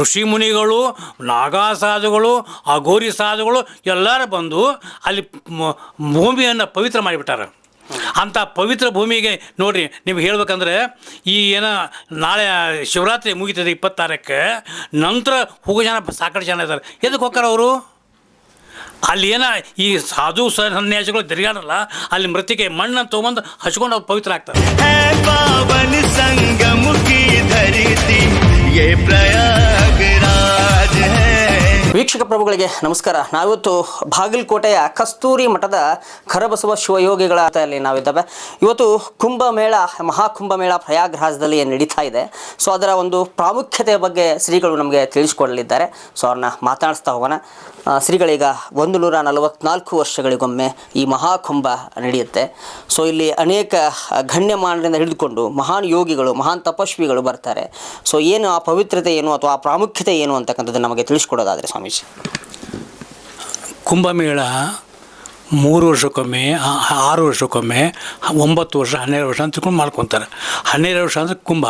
ಋಷಿ ಮುನಿಗಳು ನಾಗಾ ಸಾಧುಗಳು ಅಘೋರಿ ಸಾಧುಗಳು ಎಲ್ಲರೂ ಬಂದು ಅಲ್ಲಿ ಭೂಮಿಯನ್ನು ಪವಿತ್ರ ಮಾಡಿಬಿಟ್ಟಾರೆ. ಅಂಥ ಪವಿತ್ರ ಭೂಮಿಗೆ ನೋಡಿರಿ ನಿಮ್ಗೆ ಹೇಳ್ಬೇಕಂದ್ರೆ ಈ ಏನ ನಾಳೆ ಶಿವರಾತ್ರಿ ಮುಗಿತದೆ ಇಪ್ಪತ್ತಾರಕ್ಕೆ, ನಂತರ ಹೋಗೋ ಜನ ಸಾಕಷ್ಟು ಜನ ಇದ್ದಾರೆ ಎದಕ್ಕೆ ಹೋಗ್ತಾರೆ ಅವರು? ಅಲ್ಲಿ ಏನ ಈ ಸಾಧು ಸನ್ಯಾಸಿಗಳು ತಿರುಗಾಡಲ್ಲ, ಅಲ್ಲಿ ಮೃತಿಗೆ ಮಣ್ಣನ್ನು ತೊಗೊಂಡು ಹಚ್ಕೊಂಡು ಅವ್ರು ಪವಿತ್ರ ಆಗ್ತಾರೆ. है ವೀಕ್ಷಕ ಪ್ರಭುಗಳಿಗೆ ನಮಸ್ಕಾರ. ನಾವಿವತ್ತು ಬಾಗಲಕೋಟೆಯ ಕಸ್ತೂರಿ ಮಠದ ಖರಬಸವ ಶಿವಯೋಗಿಗಳ ಅಲ್ಲಿ ನಾವಿದ್ದಾವೆ. ಇವತ್ತು ಕುಂಭಮೇಳ, ಮಹಾಕುಂಭಮೇಳ ಪ್ರಯಾಗ್ರಾಜದಲ್ಲಿ ನಡೀತಾ ಇದೆ. ಸೊ ಅದರ ಒಂದು ಪ್ರಾಮುಖ್ಯತೆಯ ಬಗ್ಗೆ ಶ್ರೀಗಳು ನಮಗೆ ತಿಳಿಸ್ಕೊಡಲಿದ್ದಾರೆ. ಸೊ ಅವ್ರನ್ನ ಮಾತಾಡಿಸ್ತಾ ಹೋಗೋಣ. ಶ್ರೀಗಳೀಗ ಒಂದು ನೂರ ನಲವತ್ನಾಲ್ಕು ವರ್ಷಗಳಿಗೊಮ್ಮೆ ಈ ಮಹಾಕುಂಭ ನಡೆಯುತ್ತೆ. ಸೊ ಇಲ್ಲಿ ಅನೇಕ ಗಣ್ಯಮಾನರಿಂದ ಹಿಡಿದುಕೊಂಡು ಮಹಾನ್ ಯೋಗಿಗಳು, ಮಹಾನ್ ತಪಸ್ವಿಗಳು ಬರ್ತಾರೆ. ಸೊ ಏನು ಆ ಪವಿತ್ರತೆ ಏನು ಅಥವಾ ಆ ಪ್ರಾಮುಖ್ಯತೆ ಏನು ಅಂತಕ್ಕಂಥದ್ದು ನಮಗೆ ತಿಳಿಸ್ಕೊಡೋದಾದರೆ ಸ್ವಾಮೀಜಿ. ಕುಂಭಮೇಳ ಮೂರು ವರ್ಷಕ್ಕೊಮ್ಮೆ ಆರು ವರ್ಷಕ್ಕೊಮ್ಮೆ, ಒಂಬತ್ತು ವರ್ಷ, ಹನ್ನೆರಡು ವರ್ಷ ಅಂತ ತಿಳ್ಕೊಂಡು ಮಾಡ್ಕೊತಾರೆ. ಹನ್ನೆರಡು ವರ್ಷ ಅಂದರೆ ಕುಂಭ.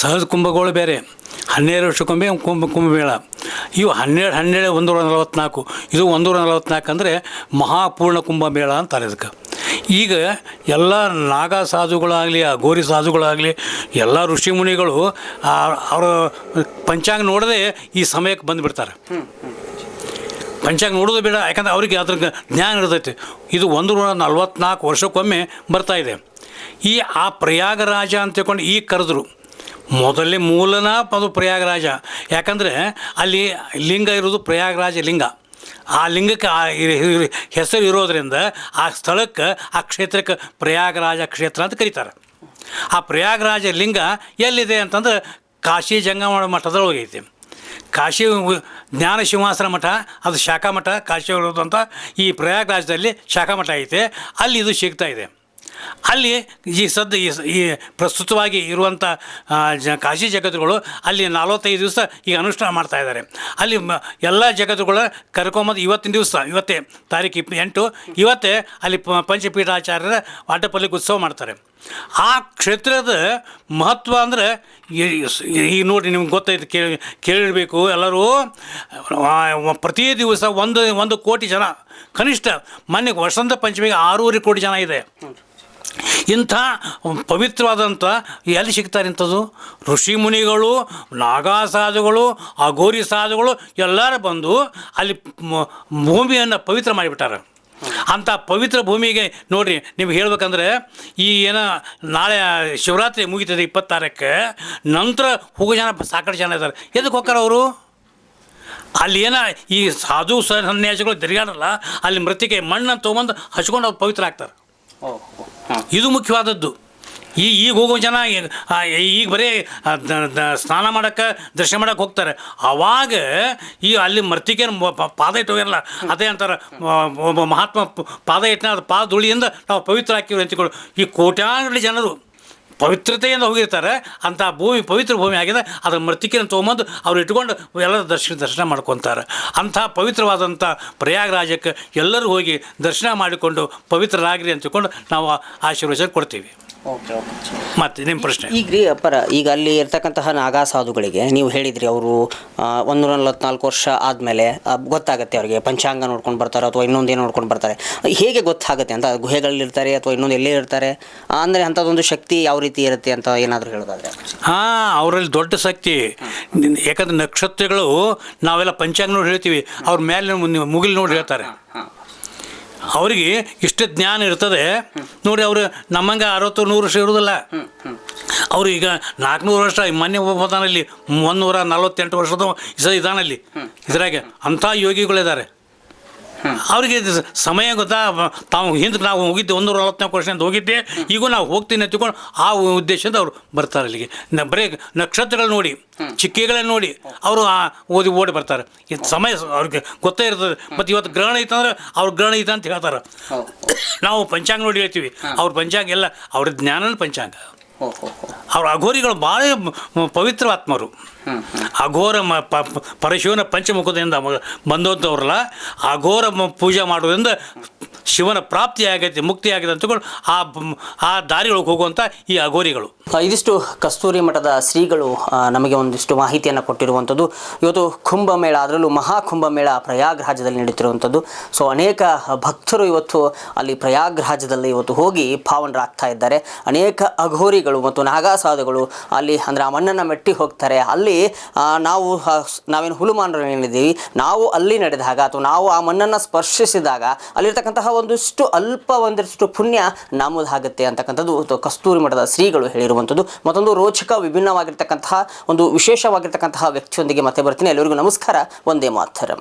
ಸಹಜ ಕುಂಭಗಳು ಬೇರೆ. ಹನ್ನೆರಡು ವರ್ಷಕ್ಕೊಮ್ಮೆ ಕುಂಭ, ಕುಂಭಮೇಳ. ಇವು ಹನ್ನೆರಡು ಹನ್ನೆರಡು, ಒಂದೂರ ನಲವತ್ತ್ನಾಲ್ಕು ಇದು ಒಂದೂರ ನಲವತ್ತ್ನಾಲ್ಕು ಅಂದರೆ ಮಹಾಪೂರ್ಣ ಕುಂಭಮೇಳ ಅಂತಾರೆ ಇದಕ್ಕೆ. ಈಗ ಎಲ್ಲ ನಾಗಾ ಸಾಧುಗಳಾಗಲಿ ಗೋರಿ ಸಾಧುಗಳಾಗಲಿ, ಎಲ್ಲ ಋಷಿ ಮುನಿಗಳು ಅವರ ಪಂಚಾಂಗ ನೋಡದೆ ಈ ಸಮಯಕ್ಕೆ ಬಂದುಬಿಡ್ತಾರೆ. ಪಂಚಾಂಗ ನೋಡೋದು ಬೇಡ, ಯಾಕಂದ್ರೆ ಅವ್ರಿಗೆ ಅದ್ರ ಜ್ಞಾನ ಇರ್ತೈತೆ. ಇದು ಒಂದು ನೂರ ನಲ್ವತ್ನಾಲ್ಕು ವರ್ಷಕ್ಕೊಮ್ಮೆ ಬರ್ತಾ ಇದೆ. ಈ ಆ ಪ್ರಯಾಗರಾಜ ಅಂತ ತಿಳ್ಕೊಂಡು ಈಗ ಕರೆದ್ರು. ಮೊದಲೇ ಮೂಲನ ಅದು ಪ್ರಯಾಗರಾಜ. ಯಾಕಂದರೆ ಅಲ್ಲಿ ಲಿಂಗ ಇರೋದು ಪ್ರಯಾಗರಾಜ ಲಿಂಗ. ಆ ಲಿಂಗಕ್ಕೆ ಆ ಹೆಸರು ಇರೋದರಿಂದ ಆ ಸ್ಥಳಕ್ಕೆ, ಆ ಕ್ಷೇತ್ರಕ್ಕೆ ಪ್ರಯಾಗರಾಜ ಕ್ಷೇತ್ರ ಅಂತ ಕರೀತಾರೆ. ಆ ಪ್ರಯಾಗರಾಜ ಲಿಂಗ ಎಲ್ಲಿದೆ ಅಂತಂದ್ರೆ ಕಾಶಿ ಜಂಗಮ ಮಠದೊಳಗೆ ಐತಿ. ಕಾಶಿ ಜ್ಞಾನ ಸಿಂಹಾಸನ ಮಠ, ಅದು ಶಾಖಾ ಮಠ, ಕಾಶಿ ಅಂತ ಈ ಪ್ರಯಾಗರಾಜದಲ್ಲಿ ಶಾಖಾ ಮಠ ಐತೆ. ಅಲ್ಲಿ ಇದು ಸಿಗ್ತಾ ಇದೆ. ಅಲ್ಲಿ ಈ ಸದ್ಯ ಈ ಈ ಪ್ರಸ್ತುತವಾಗಿ ಇರುವಂಥ ಜ ಕಾಶಿ ಜಗತ್ತುಗಳು ಅಲ್ಲಿ ನಲವತ್ತೈದು ದಿವಸ ಈಗ ಅನುಷ್ಠಾನ ಮಾಡ್ತಾ ಇದ್ದಾರೆ. ಅಲ್ಲಿ ಮ ಎಲ್ಲ ಜಗತ್ತುಗಳ ಕರ್ಕೊಂಬಂದು ಇವತ್ತಿನ ದಿವಸ, ಇವತ್ತೇ ತಾರೀಕು ಇಪ್ಪ ಎಂಟು ಇವತ್ತೇ ಅಲ್ಲಿ ಪ ಪಂಚಪೀಠಾಚಾರ್ಯರ ವಾಟಪಲ್ಲಿಗೆ ಉತ್ಸವ ಮಾಡ್ತಾರೆ. ಆ ಕ್ಷೇತ್ರದ ಮಹತ್ವ ಅಂದರೆ ಈಗ ನೋಡಿ ನಿಮ್ಗೆ ಗೊತ್ತೈತೆ ಕೇಳಿ, ಕೇಳಿರಬೇಕು ಎಲ್ಲರೂ ಪ್ರತಿ ದಿವಸ ಒಂದು ಒಂದು ಕೋಟಿ ಜನ, ಕನಿಷ್ಠ ಮೊನ್ನೆ ವಸಂತ ಪಂಚಮಿಗೆ ಆರೂವರೆ ಕೋಟಿ ಜನ ಇದೆ. ಇಂಥ ಪವಿತ್ರವಾದಂಥ ಎಲ್ಲಿ ಸಿಗ್ತಾರೆ ಇಂಥದ್ದು? ಋಷಿ ಮುನಿಗಳು ನಾಗಾ ಸಾಧುಗಳು ಅಘೋರಿ ಸಾಧುಗಳು ಎಲ್ಲರೂ ಬಂದು ಅಲ್ಲಿ ಭೂಮಿಯನ್ನು ಪವಿತ್ರ ಮಾಡಿಬಿಟ್ಟಾರೆ. ಅಂಥ ಪವಿತ್ರ ಭೂಮಿಗೆ ನೋಡಿರಿ ನಿಮ್ಗೆ ಹೇಳ್ಬೇಕಂದ್ರೆ ಈ ಏನೋ ನಾಳೆ ಶಿವರಾತ್ರಿ ಮುಗಿತದೆ ಇಪ್ಪತ್ತಾರಕ್ಕೆ, ನಂತರ ಹೋಗೋ ಜನ ಸಾಕಷ್ಟು ಜನ ಇದ್ದಾರೆ. ಎದಕ್ಕೆ ಹೋಗ್ತಾರೆ ಅವರು? ಅಲ್ಲಿ ಏನ ಈ ಸಾಧು ಸನ್ಯಾಸಿಗಳು ತಿರುಗಾಡಲ್ಲ, ಅಲ್ಲಿ ಮೃತಿಗೆ ಮಣ್ಣನ್ನು ತೊಗೊಂಡು ಹಚ್ಕೊಂಡು ಅವ್ರು ಪವಿತ್ರ ಆಗ್ತಾರೆ. ಇದು ಮುಖ್ಯವಾದದ್ದು. ಈ ಈಗ ಹೋಗೋ ಜನ ಈಗ ಬರೀ ಸ್ನಾನ ಮಾಡೋಕ್ಕೆ, ದರ್ಶನ ಮಾಡಕ್ಕೆ ಹೋಗ್ತಾರೆ. ಆವಾಗ ಈ ಅಲ್ಲಿ ಮರ್ತಿಕೇನು ಪಾದ ಇಟ್ಟು ಹೋಗಿರಲ್ಲ ಅದೇ ಅಂತಾರೆ ಮಹಾತ್ಮ ಪಾದ ಇಟ್ಟನ ಅದು ಪಾದ ಧೂಳಿಯಿಂದ ನಾವು ಪವಿತ್ರ ಹಾಕಿವಿ ಅಂತಿಕೊಳ್ಳು. ಈ ಕೋಟ್ಯಾಂಗಡಿ ಜನರು ಪವಿತ್ರತೆಯಿಂದ ಹೋಗಿರ್ತಾರೆ ಅಂಥ ಭೂಮಿ ಪವಿತ್ರ ಭೂಮಿ ಆಗಿದೆ ಅದರ ಮೃತಿಕೆಯನ್ನು ತೊಗೊಂಬಂದು ಅವ್ರು ಇಟ್ಕೊಂಡು ಎಲ್ಲ ದರ್ಶನ ದರ್ಶನ ಮಾಡ್ಕೊತಾರೆ. ಅಂಥ ಪವಿತ್ರವಾದಂಥ ಪ್ರಯಾಗರಾಜಕ್ಕೆ ಎಲ್ಲರೂ ಹೋಗಿ ದರ್ಶನ ಮಾಡಿಕೊಂಡು ಪವಿತ್ರರಾಗ್ರಿ ಅಂತ ತಿಳ್ಕೊಂಡು ನಾವು ಆಶೀರ್ವಚನ ಕೊಡ್ತೀವಿ. ಓಕೆ ಮತ್ತೆ ನಿಮ್ಮ ಪ್ರಶ್ನೆ. ಈಗ ರೀ ಅಪ್ಪರ ಈಗ ಅಲ್ಲಿ ಇರ್ತಕ್ಕಂತಹ ನಾಗಾ ಸಾಧುಗಳಿಗೆ ನೀವು ಹೇಳಿದ್ರಿ ಅವರು ಒಂದೂರ ನಲವತ್ನಾಲ್ಕು ವರ್ಷ ಆದಮೇಲೆ ಗೊತ್ತಾಗುತ್ತೆ ಅವರಿಗೆ ಪಂಚಾಂಗ ನೋಡ್ಕೊಂಡು ಬರ್ತಾರೆ ಅಥವಾ ಇನ್ನೊಂದು ಏನು ನೋಡ್ಕೊಂಡು ಬರ್ತಾರೆ. ಹೇಗೆ ಗೊತ್ತಾಗುತ್ತೆ ಅಂತ ಗುಹೆಗಳಲ್ಲಿರ್ತಾರೆ ಅಥವಾ ಇನ್ನೊಂದು ಎಲ್ಲೇ ಇರ್ತಾರೆ? ಅಂದರೆ ಅಂಥದ್ದೊಂದು ಶಕ್ತಿ ಯಾವ ರೀತಿ ಇರುತ್ತೆ ಅಂತ ಏನಾದರೂ ಹೇಳೋದಾದ್ರೆ? ಹಾಂ, ಅವರಲ್ಲಿ ದೊಡ್ಡ ಶಕ್ತಿ. ಯಾಕಂದ್ರೆ ನಕ್ಷತ್ರಗಳು ನಾವೆಲ್ಲ ಪಂಚಾಂಗ ನೋಡಿ ಹೇಳ್ತೀವಿ. ಅವ್ರ ಮೇಲೆ ಮುಗಿಲು ನೋಡಿ ಹೇಳ್ತಾರೆ. ಅವರಿಗೆ ಇಷ್ಟು ಜ್ಞಾನ ಇರ್ತದೆ. ನೋಡಿ ಅವರು ನಮ್ಮಂಗೆ ಅರವತ್ತು, ನೂರು ವರ್ಷ ಇರೋದಿಲ್ಲ. ಅವರು ಈಗ ನಾಲ್ಕುನೂರು ವರ್ಷ ಮೊನ್ನೆ ಒಂದು ನೂರ ನಲವತ್ತೆಂಟು ವರ್ಷದ ಇದಾನಲ್ಲಿ. ಇದ್ರಾಗೆ ಅಂಥ ಯೋಗಿಗಳಿದ್ದಾರೆ. ಅವರಿಗೆ ಸಮಯ ಗೊತ್ತಾ? ತಾವು ಹಿಂದಕ್ಕೆ ನಾವು ಹೋಗಿದ್ದೆ ಒಂದೂರ ನಲವತ್ನಾಲ್ಕು ವರ್ಷದಿಂದ ಹೋಗಿದ್ದೆ ಈಗೂ ನಾವು ಹೋಗ್ತೀನಿ ಅಂತ ತಿಳ್ಕೊಂಡು ಆ ಉದ್ದೇಶದಿಂದ ಅವ್ರು ಬರ್ತಾರೆ ಅಲ್ಲಿಗೆ ನ ಬರೀ ನಕ್ಷತ್ರಗಳು ನೋಡಿ ಚಿಕ್ಕಿಗಳನ್ನ ನೋಡಿ ಅವರು ಓದಿ ಓಡಿ ಬರ್ತಾರೆ. ಇದು ಸಮಯ ಅವ್ರಿಗೆ ಗೊತ್ತೇ ಇರ್ತದೆ. ಮತ್ತು ಇವತ್ತು ಗ್ರಹಣ ಐತಂದ್ರೆ ಅವ್ರ ಗ್ರಹಣ ಐತೆ ಅಂತ ಹೇಳ್ತಾರೆ. ನಾವು ಪಂಚಾಂಗ ನೋಡಿ ಹೇಳ್ತೀವಿ. ಅವ್ರ ಪಂಚಾಂಗ ಎಲ್ಲ ಅವ್ರ ಜ್ಞಾನನ ಪಂಚಾಂಗ. ಅವ್ರ ಅಘೋರಿಗಳು ಭಾಳ ಮ- ಪವಿತ್ರವಾತ್ಮರು ಅಘೋರ ಮ ಪ- ಪರಶಿವನ ಪಂಚಮುಖದಿಂದ ಬಂದಂಥವ್ರಲ್ಲ ಅಘೋರ ಪೂಜೆ ಮಾಡೋದ್ರಿಂದ ಶಿವನ ಪ್ರಾಪ್ತಿ ಆಗೈತೆ ಮುಕ್ತಿ ಆಗಿದೆ ಅಂತ ಆ ಆ ದಾರಿಗಳಿಗೆ ಹೋಗುವಂಥ ಈ ಅಗೋರಿಗಳು ಆ, ಇದಿಷ್ಟು ಕಸ್ತೂರಿ ಮಠದ ಶ್ರೀಗಳು ನಮಗೆ ಒಂದಿಷ್ಟು ಮಾಹಿತಿಯನ್ನು ಕೊಟ್ಟಿರುವಂಥದ್ದು. ಇವತ್ತು ಕುಂಭಮೇಳ ಅದರಲ್ಲೂ ಮಹಾಕುಂಭಮೇಳ ಪ್ರಯಾಗ್ರಾಜದಲ್ಲಿ ನಡೀತಿರುವಂಥದ್ದು. ಸೊ ಅನೇಕ ಭಕ್ತರು ಇವತ್ತು ಅಲ್ಲಿ ಪ್ರಯಾಗ್ರಾಜದಲ್ಲಿ ಇವತ್ತು ಹೋಗಿ ಪಾವನರಾಗ್ತಾ ಇದ್ದಾರೆ. ಅನೇಕ ಅಘೋರಿಗಳು ಮತ್ತು ನಾಗಾಸಾಧುಗಳು ಅಲ್ಲಿ ಅಂದರೆ ಆ ಮಣ್ಣನ್ನು ಮೆಟ್ಟಿ ಹೋಗ್ತಾರೆ. ಅಲ್ಲಿ ನಾವು ನಾವೇನು ಹುಲುಮಾನರು ಏನಿದ್ದೀವಿ ನಾವು ಅಲ್ಲಿ ನಡೆದಾಗ ಅಥವಾ ನಾವು ಆ ಮಣ್ಣನ್ನು ಸ್ಪರ್ಶಿಸಿದಾಗ ಅಲ್ಲಿರ್ತಕ್ಕಂತಹ ಒಂದಿಷ್ಟು ಅಲ್ಪ ಒಂದಿಷ್ಟು ಪುಣ್ಯ ನಮ್ಮದಾಗುತ್ತೆ ಅಂತಕ್ಕಂಥದ್ದು ಕಸ್ತೂರಿ ಮಠದ ಶ್ರೀಗಳು ಹೇಳಿರುವಂಥದ್ದು. ಮತ್ತೊಂದು ರೋಚಕ ವಿಭಿನ್ನವಾಗಿರ್ತಕ್ಕಂತಹ, ಒಂದು ವಿಶೇಷವಾಗಿರ್ತಕ್ಕಂತಹ ವ್ಯಕ್ತಿಯೊಂದಿಗೆ ಮತ್ತೆ ಬರ್ತೀನಿ. ಎಲ್ಲರಿಗೂ ನಮಸ್ಕಾರ. ಒಂದೇ ಮಾತರಂ.